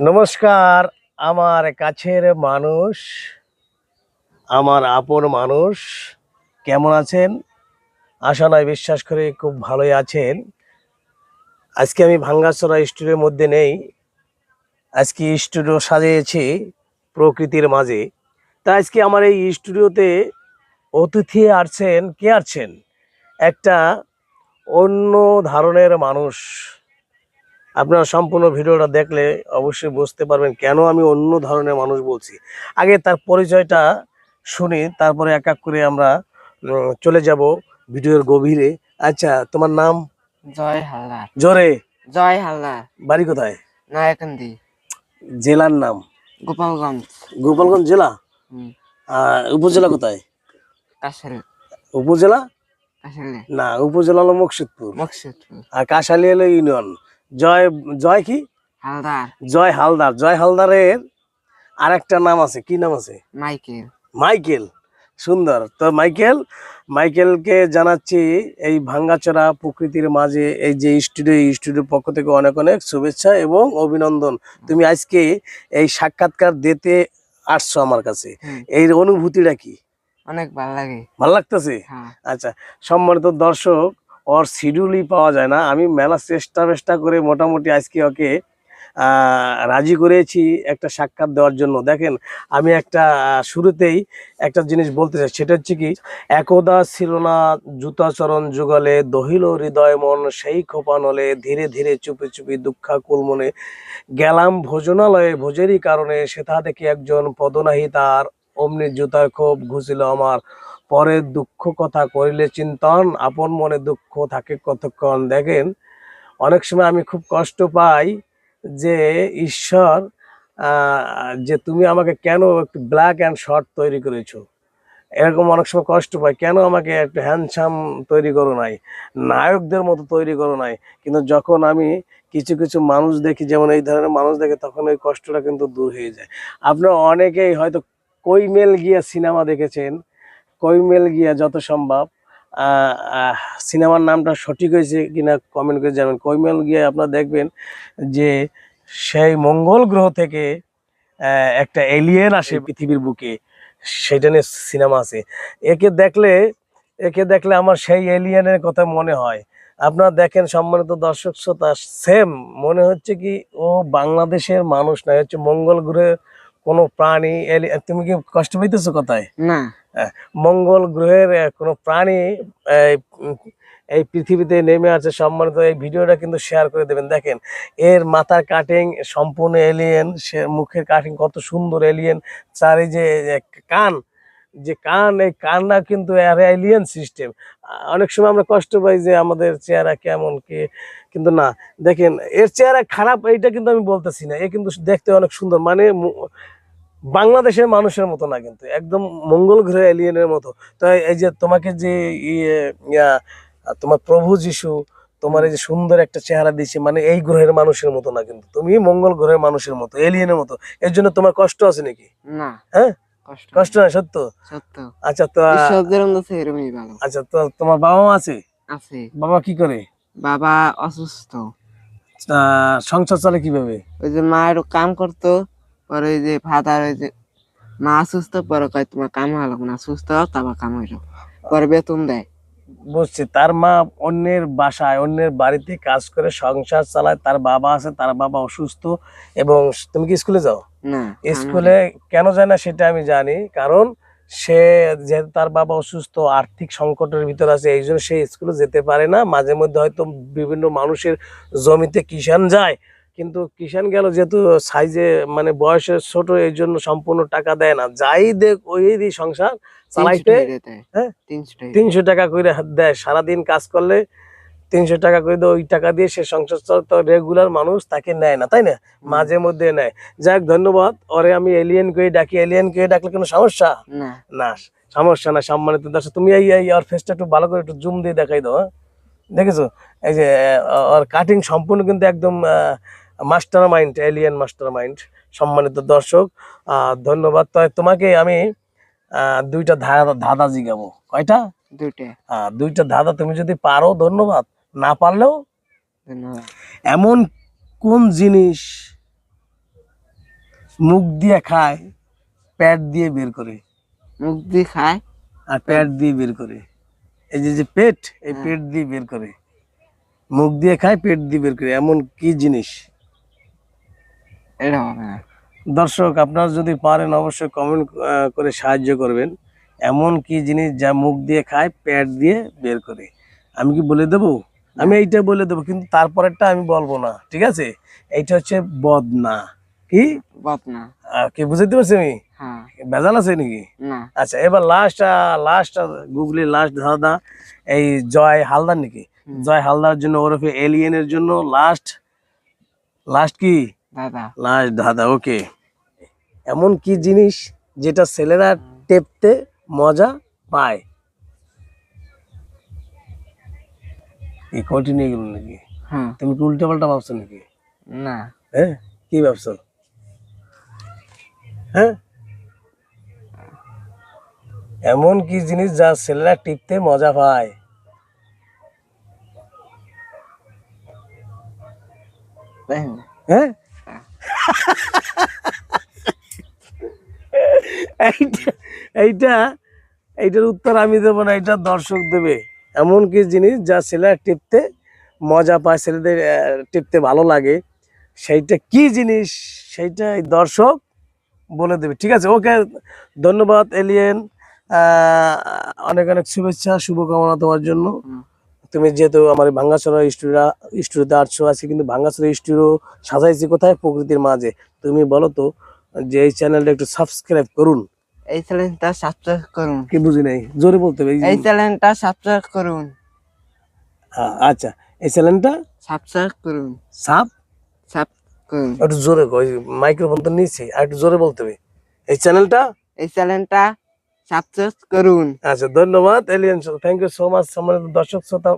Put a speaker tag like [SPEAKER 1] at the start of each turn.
[SPEAKER 1] নমস্কার, আমার কাছের মানুষ, আমার আপন মানুষ, কেমন আছেন? আশা নয়, বিশ্বাস করে খুব ভালোই আছেন। আজকে আমি ভাঙ্গাচড়া স্টুডিওর মধ্যে নেই। আজকে স্টুডিও সাজিয়েছি প্রকৃতির মাঝে। তা আজকে আমার এই স্টুডিওতে অতিথি আসছেন, কে আসছেন? একটা অন্য ধরনের মানুষ। আপনারা সম্পূর্ণ ভিডিওটা দেখলে অবশ্যই বুঝতে পারবেন কেন আমি অন্য ধরনের মানুষ বলছি। আগে তার পরিচয়টা শুনি তারপরে এক এক করে আমরা চলে যাব ভিডিওর গভীরে। আচ্ছা তোমার নাম?
[SPEAKER 2] জয় হালদার।
[SPEAKER 1] জোরে।
[SPEAKER 2] জয় হালদার।
[SPEAKER 1] বাড়ি কোথায়?
[SPEAKER 2] নায়কান্দি।
[SPEAKER 1] জেলার নাম?
[SPEAKER 2] গোপালগঞ্জ।
[SPEAKER 1] গোপালগঞ্জ জেলা? উপজেলা কোথায়?
[SPEAKER 2] কাশাল
[SPEAKER 1] উপজেলা? না উপজেলা হলো মুকসিদপুর।
[SPEAKER 2] মকসুদপুর।
[SPEAKER 1] আর কাশালি হলো ইউনিয়ন। জয় জয় কি?
[SPEAKER 2] হালদার।
[SPEAKER 1] জয় হালদার। জয় হালদারের আরেকটা নাম আছে। কি নাম আছে?
[SPEAKER 2] মাইকেল।
[SPEAKER 1] মাইকেল। সুন্দর। তো মাইকেল মাইকেলকে জানাচ্ছি এই ভাঙ্গাচড়া প্রকৃতির মাঝে এই যে স্টুডিও স্টুডিওর পক্ষ থেকে অনেক অনেক শুভেচ্ছা এবং অভিনন্দন। তুমি আজকে এই সাক্ষাৎকার দিতে আসছো আমার কাছে। এই অনুভূতিটা কি?
[SPEAKER 2] অনেক ভালো লাগে।
[SPEAKER 1] ভালো লাগতেছে?
[SPEAKER 2] হ্যাঁ।
[SPEAKER 1] আচ্ছা সম্মানিত দর্শক ওর শিডিউলই পাওয়া যায় না। আমি মেলা চেষ্টা বেষ্টা করে মোটামুটি আজকে ওকে রাজি করেছি একটা সাক্ষাৎ দেওয়ার জন্য। দেখেন, আমি একটা শুরুতেই একটা জিনিস বলতে চাই, সেটা হচ্ছে কি, একদা ছিল না জুতাচরণ যুগলে, দহিল হৃদয় মন সেই খোপানলে, ধীরে ধীরে চুপি চুপি দুঃখাকুল মনে গেলাম ভোজনালয়ে, ভোজেরই কারণে, সেথা দেখি একজন পদনাহি তার, অমনি জুতার ক্ষোভ ঘুষিল আমার। পরের দুঃখ কথা করিলে চিন্তন, আপন মনে দুঃখ থাকে কতক্ষণ? দেখেন, অনেক সময় আমি খুব কষ্ট পাই যে ঈশ্বর যে তুমি আমাকে কেন একটু ব্ল্যাক অ্যান্ড শর্ট তৈরি করেছ? এরকম অনেক সময় কষ্ট পাই, কেন আমাকে একটু হ্যান্ডসাম তৈরি করো নাই? নায়কদের মতো তৈরি করো নাই? কিন্তু যখন আমি কিছু কিছু মানুষ দেখি, যেমন এই ধরনের মানুষ দেখে, তখন ওই কষ্টটা কিন্তু দূর হয়ে যায়। আপনারা অনেকেই হয়তো কৈমেল গিয়া সিনেমা দেখেছেন কৈমেল গিয়া যত সম্ভব সিনেমার নামটা সঠিক হয়েছে কিনা কমেন্ট করে জানাবেন। কৈমেল গিয়া আপনারা দেখবেন যে সেই মঙ্গল গ্রহ থেকে একটা এলিয়েন আসে পৃথিবীর বুকে, সেটা নিয়ে সিনেমা আছে। একে দেখলে একে দেখলে আমার সেই এলিয়েনের কথা মনে হয়। আপনারা দেখেন সম্মানিত দর্শক শ্রোতা সেম মনে হচ্ছে কি ও বাংলাদেশের মানুষ নয়, হচ্ছে মঙ্গল গ্রহে কোনো প্রাণী তুমি কি কষ্ট পাইতেছো কোথায়?
[SPEAKER 2] না।
[SPEAKER 1] মঙ্গল গ্রহের কোনো প্রাণী এই, পৃথিবীতে নেমে আছে সম্মানিত এই ভিডিওটা কিন্তু শেয়ার করে দেবেন। দেখেন এর মাথার কাটিং সম্পূর্ণ এলিয়েন সে মুখের কাটিং কত সুন্দর এলিয়েন চারি যে যে কান যে কান এই কানটা কিন্তু এলিয়েন সিস্টেম অনেক সময় আমরা কষ্ট পাই যে আমাদের চেহারা কেমন কি কিন্তু না। দেখেন এর চেহারা খারাপ এইটা কিন্তু আমি বলতেছি না। এ কিন্তু দেখতে অনেক সুন্দর। মানে বাংলাদেশের মানুষের মতো না কিন্তু একদম মঙ্গল গ্রহে এলিয়েনের মতো। তো এই যে তোমাকে যে ইয়ে তোমার প্রভু যিশু তোমার এই যে সুন্দর একটা চেহারা দিচ্ছে মানে এই গ্রহের মানুষের মতো না কিন্তু। তুমি মঙ্গল গ্রহের মানুষের মতো এলিয়েনের মতো। এর জন্য তোমার কষ্ট আছে নাকি?
[SPEAKER 2] না।
[SPEAKER 1] হ্যাঁ?
[SPEAKER 2] কষ্ট
[SPEAKER 1] না সত্য?
[SPEAKER 2] সত্য।
[SPEAKER 1] আচ্ছা তো আচ্ছা তো তোমার বাবা মা আছে?
[SPEAKER 2] আছে।
[SPEAKER 1] বাবা কি করে?
[SPEAKER 2] বাবা অসুস্থ।
[SPEAKER 1] সংসার চলে কীভাবে?
[SPEAKER 2] ওই যে মা একটু কাম করতো পরে ওই যে ফাদার ওই যে মা অসুস্থ পরে কয় তোমার কাম হলো না সুস্থ তারপর কাম হইল পরে বেতন দেয়।
[SPEAKER 1] বুঝছি তার মা অন্যের বাসায় অন্যের বাড়িতে কাজ করে সংসার চালায় তার বাবা আছে তার বাবা অসুস্থ এবং তুমি কি স্কুলে যাও? স্কুলে কেন যায় না সেটা আমি জানি কারণ সে যেহেতু তার বাবা অসুস্থ আর্থিক সংকটের ভিতর আছে এই জন্য সে স্কুলে যেতে পারে না। মাঝে মধ্যে হয়তো বিভিন্ন মানুষের জমিতে কিষান যায় কিন্তু কিষান গেল যেহেতু সাইজে মানে বয়সে ছোট এই জন্য সম্পূর্ণ টাকা দেয় না। যাই দেখ ওই সংসার চালাইতে হ্যাঁ?
[SPEAKER 2] তিনশো টাকা
[SPEAKER 1] করে দেয়। সারাদিন কাজ করলে তিনশো টাকা করে দেয়, ওই টাকা দিয়ে সে সংসার চালাতে। রেগুলার মানুষ তাকে নেয় না তাই না? মাঝে মধ্যে নেয়। যাক ধন্যবাদ। ওরে আমি এলিয়েন করে ডাকি এলিয়েন করে ডাকলে কোনো সমস্যা?
[SPEAKER 2] না।
[SPEAKER 1] সমস্যা না সম্মানিত দর্শক তুমি এই এই ওর ফেসটা একটু ভালো করে একটু জুম দিয়ে দেখাই দাও হ্যাঁ? দেখেছ? এই যে ওর কাটিং সম্পূর্ণ কিন্তু একদম master mind alien master mind সম্মানিত দর্শক। আহ, ধন্যবাদ। তো তোমাকে আমি আহ, দুইটা ধাঁধা জিগাবো। কয়টা?
[SPEAKER 2] দুইটা।
[SPEAKER 1] দুইটা ধাঁধা তুমি যদি পারো ধন্যবাদ। না পারলেও এমন কোন জিনিস মুখ দিয়ে খায় প্যাট দিয়ে বের করে?
[SPEAKER 2] মুখ দিয়ে খায়?
[SPEAKER 1] আর প্যাট দিয়ে বের করে। এই যে যে পেট এই
[SPEAKER 2] হ্যাঁ।
[SPEAKER 1] পেট দিয়ে বের করে। মুখ দিয়ে খায় পেট দিয়ে বের করে। এমন কি জিনিস?
[SPEAKER 2] এটা হবে না।
[SPEAKER 1] দর্শক আপনারা যদি পারেন অবশ্যই কমেন্ট করে সাহায্য করবেন। এমন কি জিনিস যা মুখ দিয়ে খায় পেট দিয়ে বের করে? আমি কি বলে দেবো? আমি এইটা বলে দেবো কিন্তু তারপরেরটা আমি বলব না ঠিক আছে? এইটা হচ্ছে বদনা। কি?
[SPEAKER 2] বদনা।
[SPEAKER 1] কি বুঝতে পারছি আমি?
[SPEAKER 2] হ্যাঁ।
[SPEAKER 1] ভেজাল আছে নাকি? আচ্ছা এবার লাস্ট লাস্ট গুগলি লাস্ট ধাঁধা এই জয় হালদার নাকি? জয় হালদার জন্য ওরফে এলিয়েনের জন্য লাস্ট লাস্ট কি?
[SPEAKER 2] দাদা
[SPEAKER 1] লাস্ট ধাঁধা ওকে এমন কি জিনিস যেটা ছেলেরা টেপতে মজা পায়? এই কঠিন এগুলো নাকি?
[SPEAKER 2] হ্যাঁ
[SPEAKER 1] তুমি কি উল্টা পাল্টা ভাবছ নাকি?
[SPEAKER 2] না।
[SPEAKER 1] হ্যাঁ? কি ভাবছ? হ্যাঁ? এমন কি জিনিস যা ছেলেরা টিপতে মজা পায়? হ্যাঁ? এইটা এইটা এইটার উত্তর আমি দেবো না এটা দর্শক দেবে। এমন কি জিনিস যা ছেলেরা টিপতে মজা পায় ছেলেদের টিপতে ভালো লাগে সেইটা কি জিনিস সেইটা এই দর্শক বলে দেবে। ঠিক আছে ওকে ধন্যবাদ এলিয়েন। অনেক অনেক শুভেচ্ছা শুভকামনা তোমার জন্য। তুমি যেহেতু আমার ভাঙ্গাচড়া স্টুডিও স্টুডিওতে আসছো আজকে কিন্তু ভাঙ্গাচড়া স্টুডিও সাজাইছি কোথায়? প্রকৃতির মাঝে। তুমি বলো তো যে এই চ্যানেলটা একটু সাবস্ক্রাইব করুন।
[SPEAKER 2] এই চ্যানেলটা সাবস্ক্রাইব করুন।
[SPEAKER 1] কি বুঝি নাই? জোরে বলতে হবে এই
[SPEAKER 2] চ্যানেলটা সাবস্ক্রাইব করুন।
[SPEAKER 1] আচ্ছা এই চ্যানেলটা
[SPEAKER 2] সাবস্ক্রাইব করুন।
[SPEAKER 1] সাপ
[SPEAKER 2] সাব করুন।
[SPEAKER 1] একটু জোরে কই মাইক্রোফোন তো নিচ্ছি আর একটু জোরে বলতে হবে। এই চ্যানেলটা
[SPEAKER 2] এই চ্যানেলটা সাবস্ক্রাইব করুন।
[SPEAKER 1] আচ্ছা ধন্যবাদ alien thank you so much আমার দর্শক শ্রোতা